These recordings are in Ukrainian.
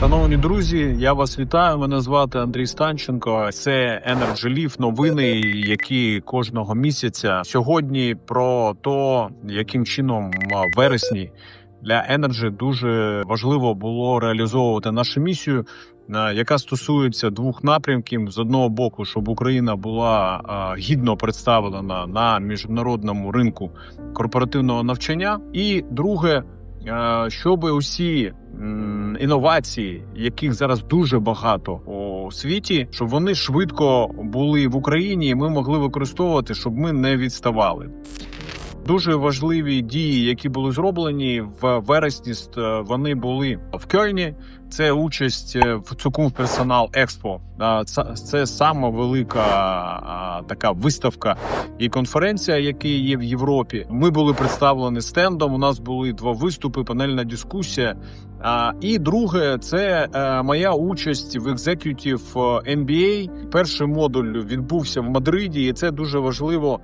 Шановні друзі, я вас вітаю. Мене звати Андрій Станченко. Це Energy Leaf, новини, які кожного місяця сьогодні про те, яким чином вересні для Energy дуже важливо було реалізовувати нашу місію, яка стосується двох напрямків: з одного боку, щоб Україна була гідно представлена на міжнародному ринку корпоративного навчання, і друге. Е, Щоб усі інновації, яких зараз дуже багато у світі, щоб вони швидко були в Україні, і ми могли використовувати, щоб ми не відставали. Дуже важливі дії, які були зроблені в вересні. ст- Вони були в Кельні. Це участь е, в Цукум Персонал Експо. Це, сама велика така виставка і конференція, яка є в Європі. Ми були представлені стендом. У нас були два виступи, панельна дискусія. І друге, це е, моя участь в Executive MBA. Перший модуль відбувся в Мадриді, і це дуже важливо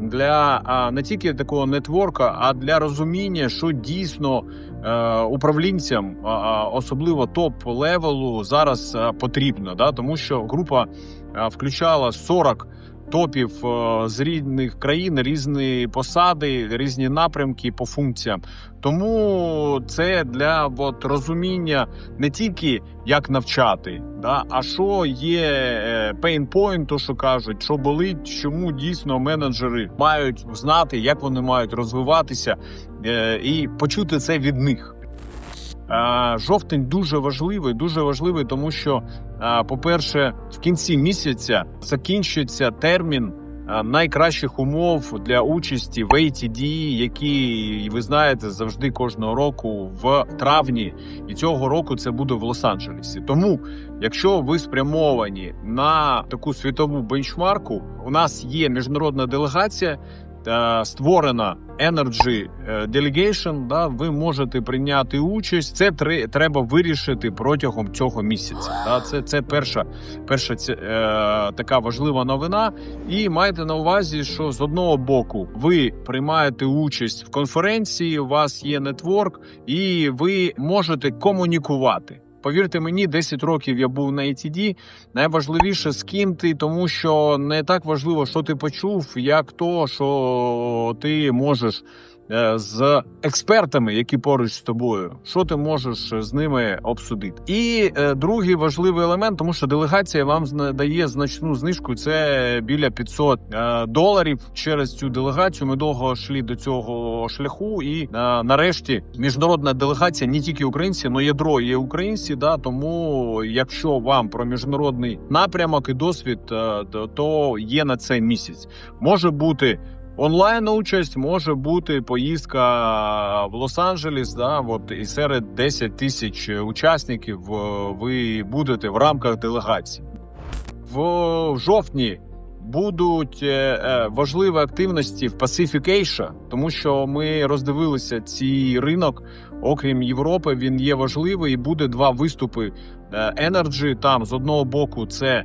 для а, не тільки такого нетворка, а для розуміння, що дійсно е, управлінцям, а, особливо топ левелу, зараз е, потрібно. Да? Тому що група е, включала 40 топів е, з різних країн, різні посади, різні напрямки по функціям. Тому це для от, розуміння не тільки як навчати, да, а що є point, то що кажуть, що болить, чому дійсно менеджери мають знати, як вони мають розвиватися, е, і почути це від них. Е, Жовтень дуже важливий, дуже важливий, тому що, е, по-перше, в кінці місяця закінчується термін е, найкращих умов для участі в ATD, які ви знаєте завжди кожного року в травні, і цього року це буде в Лос-Анджелесі. Тому, якщо ви спрямовані на таку світову бенчмарку, у нас є міжнародна делегація. Е, Створена Energy е, Delegation, да, ви можете прийняти участь. Це тре- треба вирішити протягом цього місяця. Да, це, це перша, перша е, така важлива новина. І майте на увазі, що з одного боку ви приймаєте участь в конференції, у вас є нетворк, і ви можете комунікувати. Повірте мені, 10 років я був на ATD. Найважливіше з ким ти, тому що не так важливо, що ти почув, як то, що ти можеш з експертами, які поруч з тобою, що ти можеш з ними обсудити. І е, другий важливий елемент, тому що делегація вам дає значну знижку. Це біля 500 е, доларів. Через цю делегацію ми довго йшли до цього шляху. І е, нарешті міжнародна делегація не тільки українці, але ядро є українці. Да, тому якщо вам про міжнародний напрямок і досвід, е, то є на цей місяць. Може бути онлайн участь, може бути поїздка в Лос-Анджелес. Да, от і серед 10 тисяч учасників е, ви будете в рамках делегації. В жовтні будуть е, е, важливі активності в Pacific Asia, тому що ми роздивилися цей ринок. Окрім Європи, він є важливий. І буде два виступи Energy. Там з одного боку це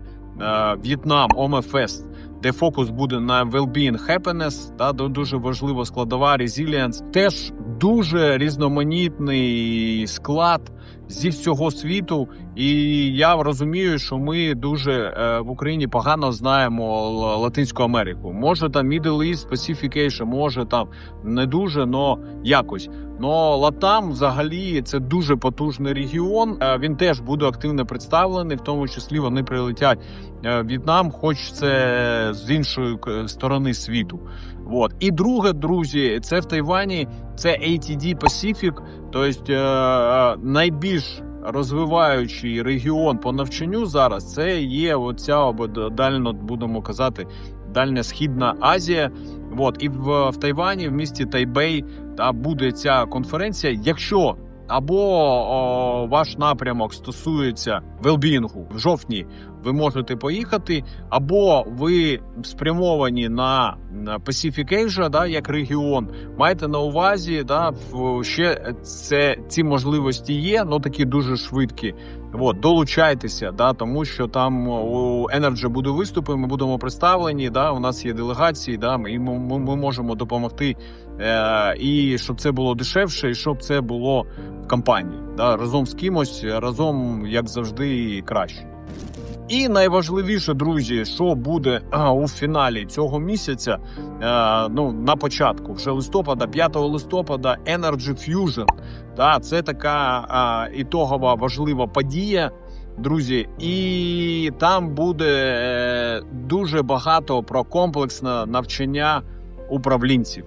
В'єтнам Омефест, де фокус буде на well-being happiness, та ду- дуже важлива складова resilience. Теж дуже різноманітний склад зі всього світу. І я розумію, що ми дуже е, в Україні погано знаємо Латинську Америку. Може там Middle East, Pacific може там не дуже, но якось. Но Латам взагалі це дуже потужний регіон. Е, Він теж буде активно представлений, в тому числі вони прилетять е, в В'єтнам, хоч це з іншої сторони світу. От. І друге, друзі, це в Тайвані, це ATD Pacific, тобто е, найбільш розвиваючий регіон по навчанню зараз це є оця або дально будемо казати Дальня Східна Азія. От і в, в Тайвані, в місті Тайбей, та буде ця конференція. Якщо або о, ваш напрямок стосується велбінгу в жовтні, ви можете поїхати, або ви спрямовані на Pacific Asia, да, як регіон. Майте на увазі, да, ще це ці можливості є, але такі дуже швидкі. От, долучайтеся, да, тому що там у Energy буде виступи, ми будемо представлені. Да, у нас є делегації, да, і ми, ми, ми можемо допомогти. Е, і щоб це було дешевше, і щоб це було в компанії. Да, разом з кимось, разом, як завжди, краще. І найважливіше, друзі, що буде а, у фіналі цього місяця, е, ну на початку, вже листопада, 5 листопада, Energy Fusion. Да, це така а, ітогова важлива подія, друзі. І там буде е, дуже багато про комплексне навчання управлінців.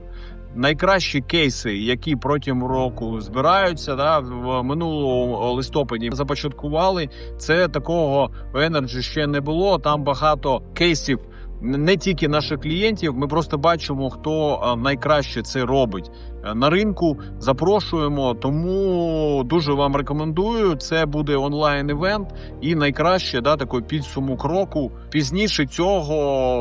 Найкращі кейси, які протягом року збираються, да, в минулому листопаді започаткували. Це такого в Energy ще не було. Там багато кейсів не тільки наших клієнтів. Ми просто бачимо, хто е, найкраще це робить е, на ринку. Запрошуємо, тому дуже вам рекомендую. Це буде онлайн івент, і найкраще да такий підсумок року. Пізніше цього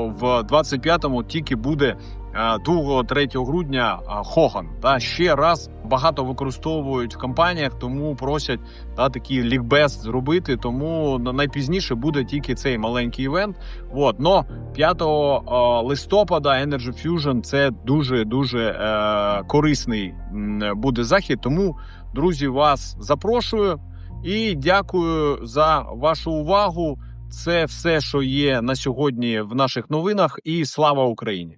в 25-му тільки буде. 2-3 грудня Хоган та ще раз багато використовують в компаніях, тому просять та такі лікбез зробити. Тому на- найпізніше буде тільки цей маленький івент. От но 5 листопада Energy Fusion це дуже дуже е, корисний буде захід. Тому друзі, вас запрошую і дякую за вашу увагу. Це все, що є на сьогодні в наших новинах, і слава Україні!